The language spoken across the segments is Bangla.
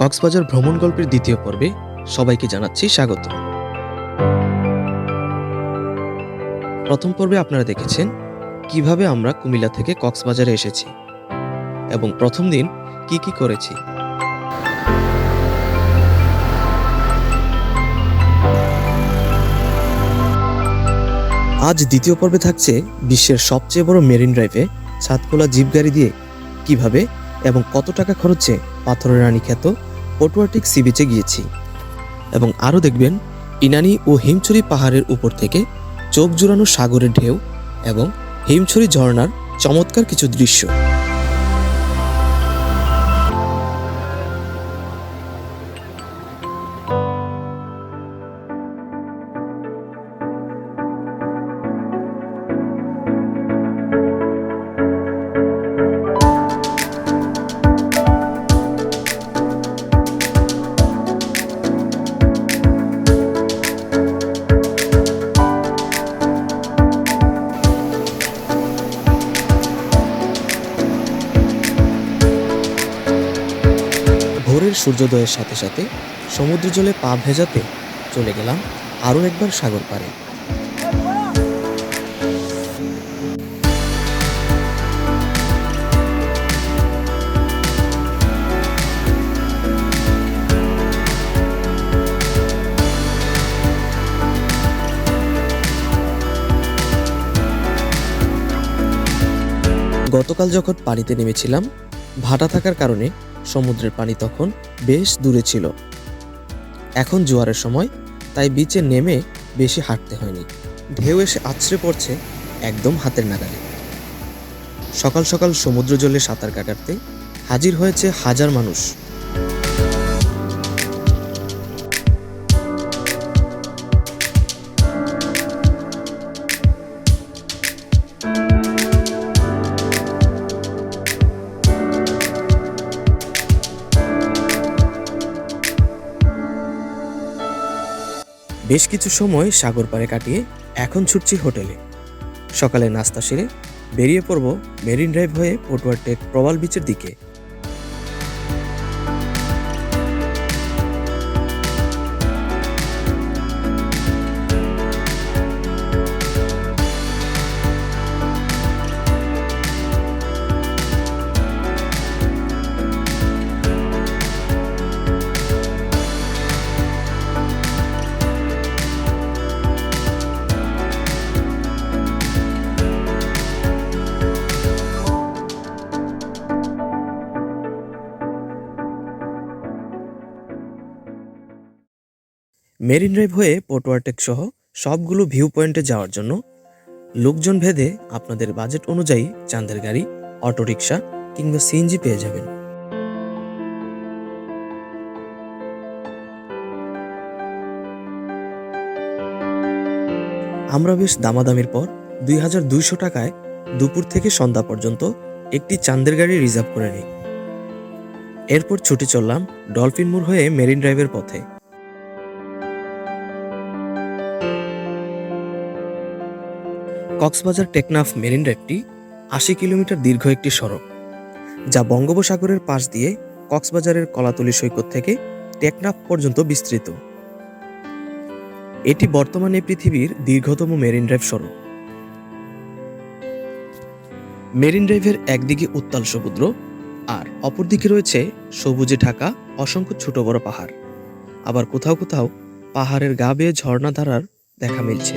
কক্সবাজার ভ্রমণ গল্পের দ্বিতীয় পর্বে সবাইকে জানাচ্ছি স্বাগত। প্রথম পর্বে আপনারা দেখেছেন কীভাবে আমরা কুমিল্লা থেকে কক্সবাজারে এসেছি এবং প্রথম দিন কি কি করেছি। আজ দ্বিতীয় পর্বে থাকছে বিশ্বের সবচেয়ে বড় মেরিন ড্রাইভে ছাদখোলা জিপ গাড়ি দিয়ে কীভাবে এবং কত টাকা খরচে পাথরের রানী খ্যাত পটুয়াটিক সি বিচে গিয়েছি এবং আরও দেখবেন ইনানি ও হিমছড়ি পাহাড়ের উপর থেকে চোখ জুড়ানো সাগরের ঢেউ এবং হিমছড়ি ঝর্ণার চমৎকার কিছু দৃশ্য। সূর্যোদয়ের সাথে সাথে সমুদ্র জলে পা ভেজাতে চলে গেলাম আরও একবার সাগর পাড়ে। গতকাল যখন পানিতে নেমেছিলাম ভাটা থাকার কারণে সমুদ্রের পানি তখন বেশ দূরে ছিল। এখন জোয়ারের সময়, তাই বিচে নেমে বেশি হাঁটতে হয়নি। ঢেউ এসে আছড়ে পড়ছে একদম হাতের নাগালে। সকাল সকাল সমুদ্র জলে সাঁতার কাটাতে হাজির হয়েছে হাজার মানুষ। বেশ কিছু সময় সাগর পাড়ে কাটিয়ে এখন ছুটছি হোটেলে। সকালে নাস্তা সেরে বেরিয়ে পড়ব মেরিন ড্রাইভ হয়ে পটুয়ার টেক প্রবাল বিচের দিকে। মেরিন ড্রাইভ হয়ে পটুয়ারটেক সহ সবগুলো ভিউ পয়েন্টে যাওয়ার জন্য লোকজন ভেদে আপনাদের বাজেট অনুযায়ী চাঁদের গাড়ি, অটোরিকশা কিংবা সিএনজি পেয়ে যাবেন। আমরা বেশ দামাদামির পর দুই হাজার দুইশো টাকায় দুপুর থেকে সন্ধ্যা পর্যন্ত একটি চাঁদের গাড়ি রিজার্ভ করে নিই। এরপর ছুটে চললাম ডলফিন মোড় হয়ে মেরিন ড্রাইভের পথে। কক্সবাজার টেকনাফ মেরিন ড্রাইভটি আশি কিলোমিটার দীর্ঘ একটি সড়ক, যা বঙ্গোপসাগরের পাশ দিয়ে কক্সবাজারের কলাতলি সৈকত থেকে টেকনাফ পর্যন্ত বিস্তৃত। এটি বর্তমানে পৃথিবীর দীর্ঘতম মেরিন ড্রাইভ সড়ক। মেরিন ড্রাইভের একদিকে উত্তাল সমুদ্র, আর অপরদিকে রয়েছে সবুজে ঢাকা, অসংখ্য ছোট বড় পাহাড়। আবার কোথাও কোথাও পাহাড়ের গা বেয়ে ঝর্ণা ধারার দেখা মিলছে।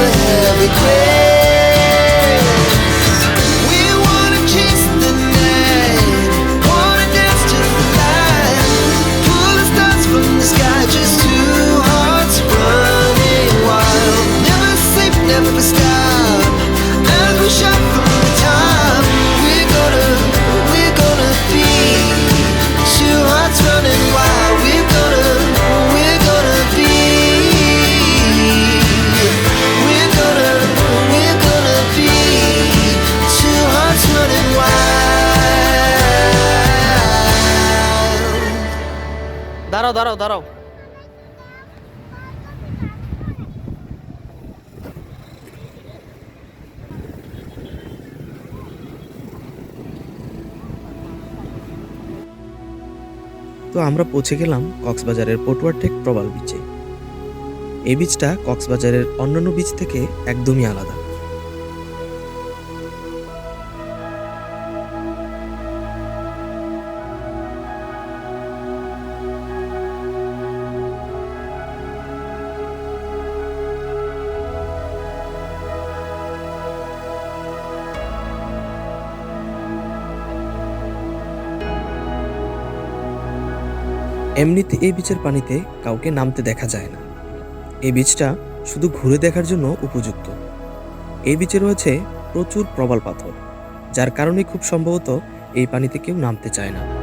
a heavy grave দাঁড়াও দাঁড়াও দাঁড়াও। তো আমরা পৌঁছে গেলাম কক্সবাজারের পটুয়ারটেক প্রবাল বিচে এই বীজটা কক্সবাজারের অন্যান্য বীজ থেকে একদমই আলাদা। এমনিতে এই বীচের পানিতে কাউকে নামতে দেখা যায় না। এই বীচটা শুধু ঘুরে দেখার জন্য উপযুক্ত। এই বীচে রয়েছে প্রচুর প্রবাল পাথর, যার কারণে খুব সম্ভবত এই পানিতে কেউ নামতে চায় না।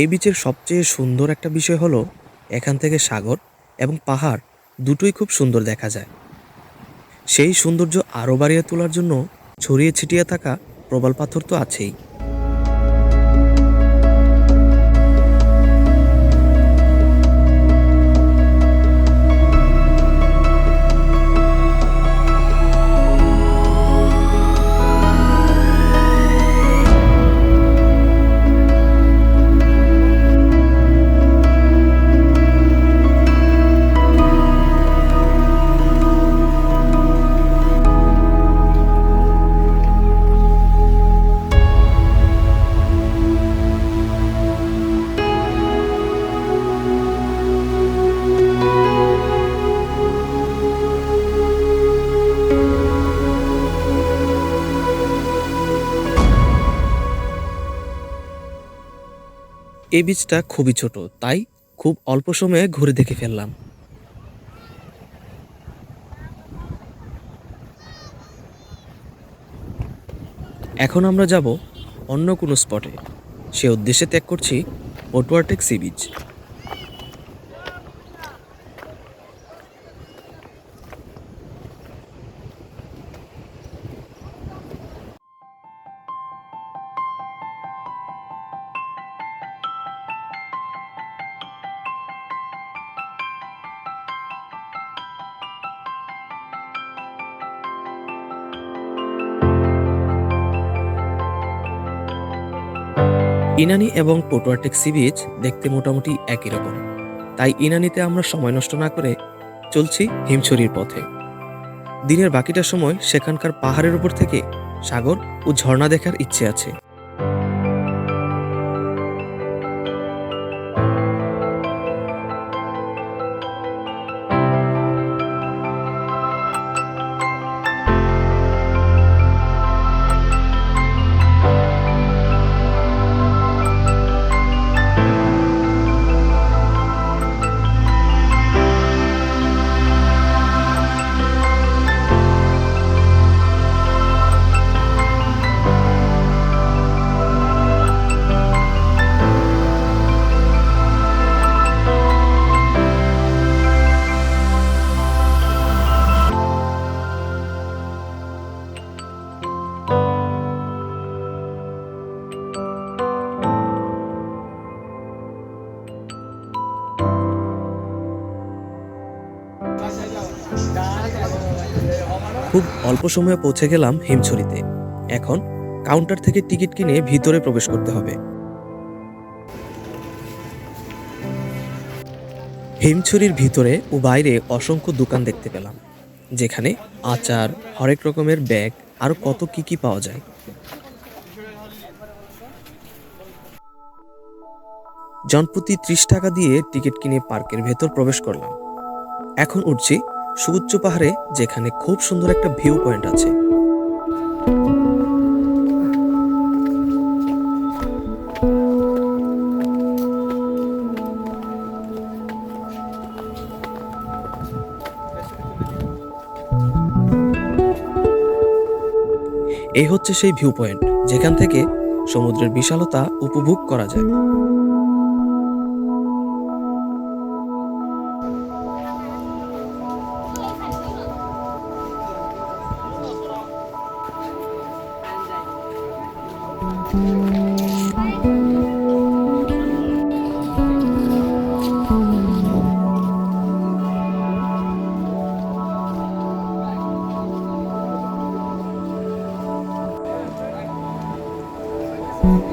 এই বিচের সবচেয়ে সুন্দর একটা বিষয় হলো এখান থেকে সাগর এবং পাহাড় দুটোই খুব সুন্দর দেখা যায়। সেই সৌন্দর্য আরও বাড়িয়ে তোলার জন্য ছড়িয়ে ছিটিয়ে থাকা প্রবাল পাথর তো আছেই। এই বীজটা খুবই ছোট, তাই খুব অল্প সময়ে ঘুরে দেখে ফেললাম। এখন আমরা যাব অন্য কোনো স্পটে সে উদ্দেশ্যে ত্যাগ করছি পটুয়াটেক সি বিচ ইনানি এবং পটুয়াটেক সি বিচ দেখতে মোটামুটি একই রকম। তাই ইনানিতে আমরা সময় নষ্ট না করে চলছি হিমছড়ির পথে। দিনের বাকিটা সময় সেখানকার পাহাড়ের উপর থেকে সাগর ও ঝর্ণা দেখার ইচ্ছে আছে। অল্প সময়ে পৌঁছে গেলাম হিমছড়িতে। এখন কাউন্টার থেকে টিকিট কিনে ভিতরে প্রবেশ করতে হবে। হিমছড়ির ভিতরে ও বাইরে অসংখ্য দোকান দেখতে পেলাম, যেখানে আচার, হরেক রকমের ব্যাগ, আর কত কি কি পাওয়া যায়। জনপ্রতি ত্রিশ টাকা দিয়ে টিকিট কিনে পার্কের ভেতর প্রবেশ করলাম। এখন উঠছি সুউচ্চ পাহাড়ে, যেখানে খুব সুন্দর একটা ভিউ পয়েন্ট আছে। এই হচ্ছে সেই ভিউ পয়েন্ট, যেখান থেকে সমুদ্রের বিশালতা উপভোগ করা যায়।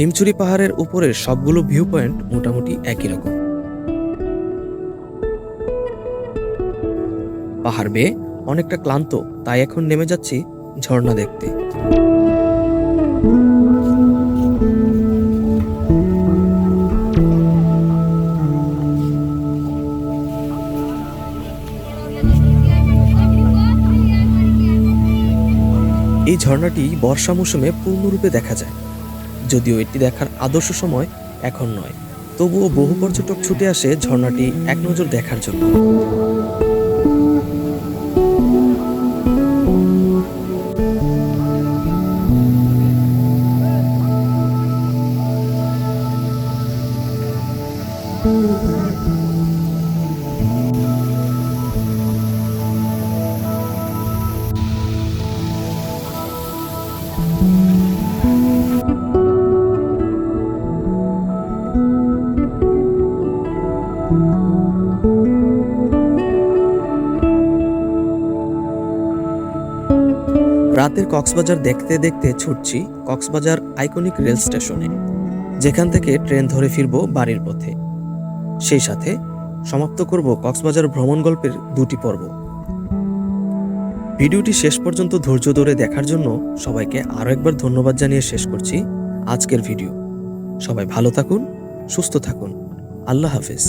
হিমচুরি পাহাড়ের উপরের সবগুলো ভিউ পয়েন্ট মোটামুটি একই রকম। পাহাড় বেয়ে অনেকটা ক্লান্ত, তাই এখন নেমে যাচ্ছি ঝর্ণা দেখতে। এই ঝর্ণাটি বর্ষা মৌসুমে পূর্ণরূপে দেখা যায়। যদিও এটি দেখার আদর্শ সময় এখন নয়। তবুও বহু পর্যটক ছুটে আসে ঝর্ণাটি এক নজর দেখার জন্য। রাতের কক্সবাজার দেখতে দেখতে ছুটছি কক্সবাজার আইকনিক রেল স্টেশনে, যেখান থেকে ট্রেন ধরে ফিরব বাড়ির পথে। সেই সাথে সমাপ্ত করব কক্সবাজার ভ্রমণ গল্পের দুটি পর্ব। ভিডিওটি শেষ পর্যন্ত ধৈর্য ধরে দেখার জন্য সবাইকে আরও একবার ধন্যবাদ জানিয়ে শেষ করছি আজকের ভিডিও। সবাই ভালো থাকুন, সুস্থ থাকুন। আল্লাহ হাফেজ।